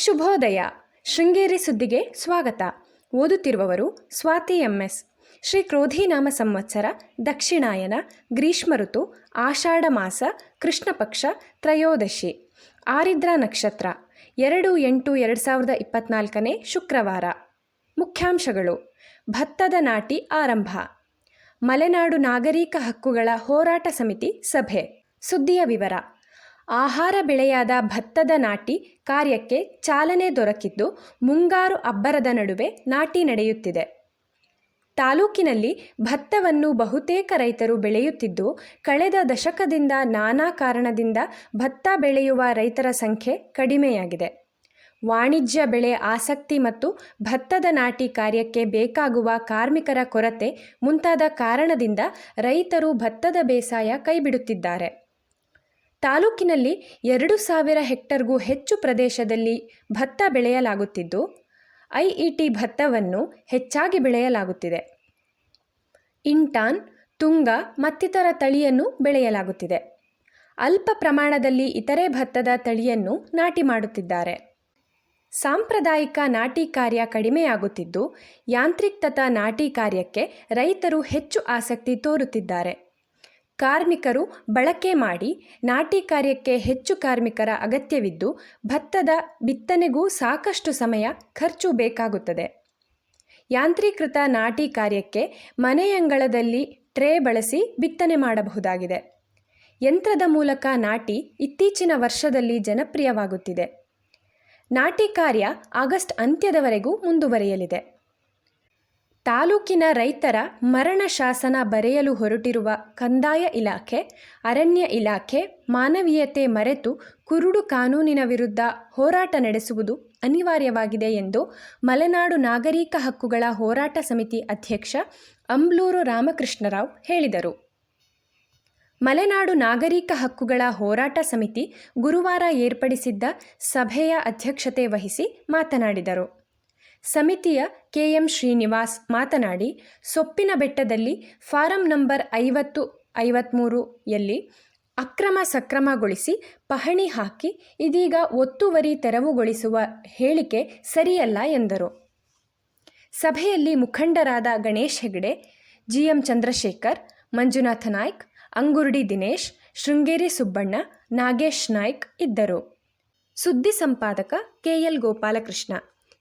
ಶುಭೋದಯ. ಶೃಂಗೇರಿ ಸುದ್ದಿಗೆ ಸ್ವಾಗತ. ಓದುತ್ತಿರುವವರು ಸ್ವಾತಿ ಎಂಎಸ್. ಶ್ರೀ ಕ್ರೋಧಿನಾಮ ಸಂವತ್ಸರ, ದಕ್ಷಿಣಾಯನ, ಗ್ರೀಷ್ಮ ಋತು, ಆಷಾಢ ಮಾಸ ಕೃಷ್ಣ ಪಕ್ಷ ತ್ರಯೋದಶಿ. ಆರಿದ್ರ ನಕ್ಷತ್ರ. ಎರಡು ಎಂಟು ಎರಡು ಸಾವಿರದ ಇಪ್ಪತ್ನಾಲ್ಕನೇ ಶುಕ್ರವಾರ. ಮುಖ್ಯಾಂಶಗಳು. ಭತ್ತದ ನಾಟಿ ಆರಂಭ. ಮಲೆನಾಡು ನಾಗರಿಕ ಹಕ್ಕುಗಳ ಹೋರಾಟ ಸಮಿತಿ ಸಭೆ. ಸುದ್ದಿಯ ವಿವರ. ಆಹಾರ ಬೆಳೆಯಾದ ಭತ್ತದ ನಾಟಿ ಕಾರ್ಯಕ್ಕೆ ಚಾಲನೆ ದೊರಕಿದ್ದು ಮುಂಗಾರು ಅಬ್ಬರದ ನಡುವೆ ನಾಟಿ ನಡೆಯುತ್ತಿದೆ. ತಾಲೂಕಿನಲ್ಲಿ ಭತ್ತವನ್ನು ಬಹುತೇಕ ರೈತರು ಬೆಳೆಯುತ್ತಿದ್ದು, ಕಳೆದ ದಶಕದಿಂದ ನಾನಾ ಕಾರಣದಿಂದ ಭತ್ತ ಬೆಳೆಯುವ ರೈತರ ಸಂಖ್ಯೆ ಕಡಿಮೆಯಾಗಿದೆ. ವಾಣಿಜ್ಯ ಬೆಳೆ ಆಸಕ್ತಿ ಮತ್ತು ಭತ್ತದ ನಾಟಿ ಕಾರ್ಯಕ್ಕೆ ಬೇಕಾಗುವ ಕಾರ್ಮಿಕರ ಕೊರತೆ ಮುಂತಾದ ಕಾರಣದಿಂದ ರೈತರು ಭತ್ತದ ಬೇಸಾಯ ಕೈಬಿಡುತ್ತಿದ್ದಾರೆ. ತಾಲೂಕಿನಲ್ಲಿ ಎರಡು ಸಾವಿರ ಹೆಕ್ಟರ್ಗೂ ಹೆಚ್ಚು ಪ್ರದೇಶದಲ್ಲಿ ಭತ್ತ ಬೆಳೆಯಲಾಗುತ್ತಿದ್ದು, ಐಇಟಿ ಭತ್ತವನ್ನು ಹೆಚ್ಚಾಗಿ ಬೆಳೆಯಲಾಗುತ್ತಿದೆ. ಇಂಟಾನ್, ತುಂಗ ಮತ್ತಿತರ ತಳಿಯನ್ನು ಬೆಳೆಯಲಾಗುತ್ತಿದೆ. ಅಲ್ಪ ಪ್ರಮಾಣದಲ್ಲಿ ಇತರೆ ಭತ್ತದ ತಳಿಯನ್ನು ನಾಟಿ ಮಾಡುತ್ತಿದ್ದಾರೆ. ಸಾಂಪ್ರದಾಯಿಕ ನಾಟಿ ಕಾರ್ಯ ಕಡಿಮೆಯಾಗುತ್ತಿದ್ದು ಯಾಂತ್ರಿಕತ ನಾಟಿ ಕಾರ್ಯಕ್ಕೆ ರೈತರು ಹೆಚ್ಚು ಆಸಕ್ತಿ ತೋರುತ್ತಿದ್ದಾರೆ. ಕಾರ್ಮಿಕರು ಬಳಕೆ ಮಾಡಿ ನಾಟಿ ಕಾರ್ಯಕ್ಕೆ ಹೆಚ್ಚು ಕಾರ್ಮಿಕರ ಅಗತ್ಯವಿದ್ದು ಭತ್ತದ ಬಿತ್ತನೆಗೂ ಸಾಕಷ್ಟು ಸಮಯ ಖರ್ಚು ಬೇಕಾಗುತ್ತದೆ. ಯಾಂತ್ರೀಕೃತ ನಾಟಿ ಕಾರ್ಯಕ್ಕೆ ಮನೆಯಂಗಳದಲ್ಲಿ ಟ್ರೇ ಬಳಸಿ ಬಿತ್ತನೆ ಮಾಡಬಹುದಾಗಿದೆ. ಯಂತ್ರದ ಮೂಲಕ ನಾಟಿ ಇತ್ತೀಚಿನ ವರ್ಷದಲ್ಲಿ ಜನಪ್ರಿಯವಾಗುತ್ತಿದೆ. ನಾಟಿ ಕಾರ್ಯ ಆಗಸ್ಟ್ ಅಂತ್ಯದವರೆಗೂ ಮುಂದುವರಿಯಲಿದೆ. ತಾಲೂಕಿನ ರೈತರ ಮರಣ ಶಾಸನ ಬರೆಯಲು ಹೊರಟಿರುವ ಕಂದಾಯ ಇಲಾಖೆ, ಅರಣ್ಯ ಇಲಾಖೆ ಮಾನವೀಯತೆ ಮರೆತು ಕುರುಡು ಕಾನೂನಿನ ವಿರುದ್ಧ ಹೋರಾಟ ನಡೆಸುವುದು ಅನಿವಾರ್ಯವಾಗಿದೆ ಎಂದು ಮಲೆನಾಡು ನಾಗರಿಕ ಹಕ್ಕುಗಳ ಹೋರಾಟ ಸಮಿತಿ ಅಧ್ಯಕ್ಷ ಅಂಬ್ಲೂರು ರಾಮಕೃಷ್ಣರಾವ್ ಹೇಳಿದರು. ಮಲೆನಾಡು ನಾಗರಿಕ ಹಕ್ಕುಗಳ ಹೋರಾಟ ಸಮಿತಿ ಗುರುವಾರ ಏರ್ಪಡಿಸಿದ್ದ ಸಭೆಯ ಅಧ್ಯಕ್ಷತೆ ವಹಿಸಿ ಮಾತನಾಡಿದರು. ಸಮಿತಿಯ ಕೆಎಂ ಶ್ರೀನಿವಾಸ್ ಮಾತನಾಡಿ, ಸೊಪ್ಪಿನ ಬೆಟ್ಟದಲ್ಲಿ ಫಾರಂ ನಂಬರ್ ಐವತ್ತು ಐವತ್ತ್ಮೂರು ಯಲ್ಲಿ ಅಕ್ರಮ ಸಕ್ರಮಗೊಳಿಸಿ ಪಹಣಿ ಹಾಕಿ ಇದೀಗ ಒತ್ತುವರಿ ತೆರವುಗೊಳಿಸುವ ಹೇಳಿಕೆ ಸರಿಯಲ್ಲ ಎಂದರು. ಸಭೆಯಲ್ಲಿ ಮುಖಂಡರಾದ ಗಣೇಶ್ ಹೆಗಡೆ, ಜಿಎಂ ಚಂದ್ರಶೇಖರ್, ಮಂಜುನಾಥ ನಾಯ್ಕ್, ಅಂಗುರ್ಡಿ ದಿನೇಶ್, ಶೃಂಗೇರಿ ಸುಬ್ಬಣ್ಣ, ನಾಗೇಶ್ ನಾಯ್ಕ್ ಇದ್ದರು. ಸುದ್ದಿ ಸಂಪಾದಕ ಕೆಎಲ್ ಗೋಪಾಲಕೃಷ್ಣ.